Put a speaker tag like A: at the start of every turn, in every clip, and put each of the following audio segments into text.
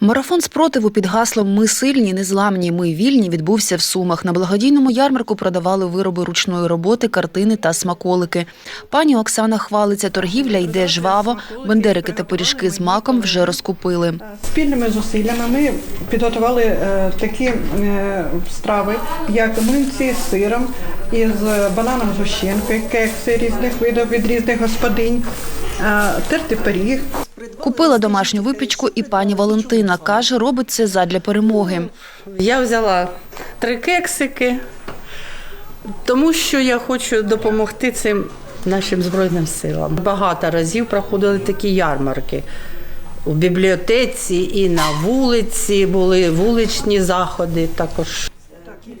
A: Марафон спротиву під гаслом Ми сильні, незламні, ми вільні відбувся в Сумах. На благодійному ярмарку продавали вироби ручної роботи, картини та смаколики. Пані Оксана хвалиться, торгівля йде жваво. Бендерики та пиріжки з маком вже розкупили.
B: Спільними зусиллями ми підготували е, такі е, страви, як млинці з сиром, із бананом з гущенки, кекси різних видів від різних господинь, е, тертий пиріг.
A: Купила домашню випічку і пані Валентина. Каже, робить це задля перемоги.
C: Я взяла три кексики, тому що я хочу допомогти цим нашим Збройним силам. Багато разів проходили такі ярмарки. У бібліотеці і на вулиці були вуличні заходи також.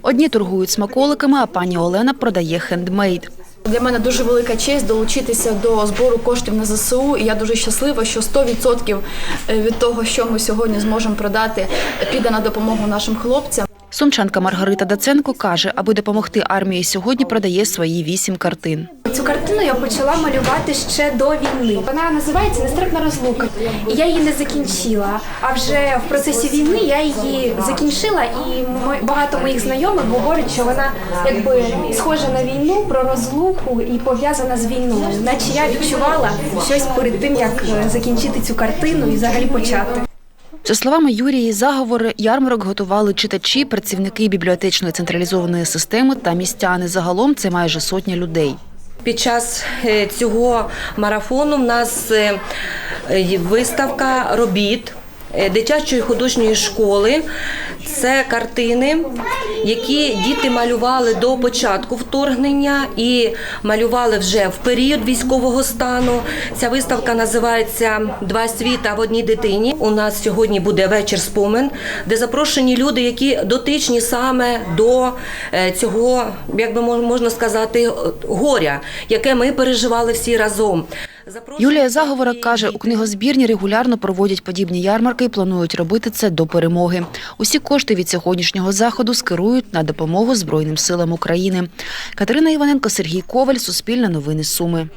A: Одні торгують смаколиками, а пані Олена продає хендмейд.
D: Для мене дуже велика честь долучитися до збору коштів на ЗСУ. І я дуже щаслива, що 100% від того, що ми сьогодні зможемо продати, піде на допомогу нашим хлопцям.
A: Сумчанка Маргарита Даценко каже, аби допомогти армії сьогодні продає свої вісім картин.
E: Цю картину я почала малювати ще до війни. Вона називається Нестерпна розлука. І я її не закінчила. А вже в процесі війни я її закінчила, і багато моїх знайомих говорять, що вона якби схожа на війну про розлуку і пов'язана з війною. Наче я відчувала щось перед тим, як е, закінчити цю картину і взагалі почати.
A: За словами Юрії Заговори, ярмарок готували читачі, працівники бібліотечної централізованої системи та містяни. Загалом це майже сотня людей.
F: Під час е, цього марафону в нас е, виставка робіт дитячої художньої школи. Це картини, які діти малювали до початку вторгнення і малювали вже в період військового стану. Ця виставка називається Два світа в одній дитині. У нас сьогодні буде вечір спомин, де запрошені люди, які дотичні саме до е, цього, як би мож- можна сказати, горя, яке ми переживали всі разом.
A: Юлія Заговора каже, у книгозбірні регулярно проводять подібні ярмарки і планують робити це до перемоги. Усі кошти від сьогоднішнього заходу скерують на допомогу Збройним силам України. Катерина Іваненко, Сергій Коваль, Суспільне новини Суми.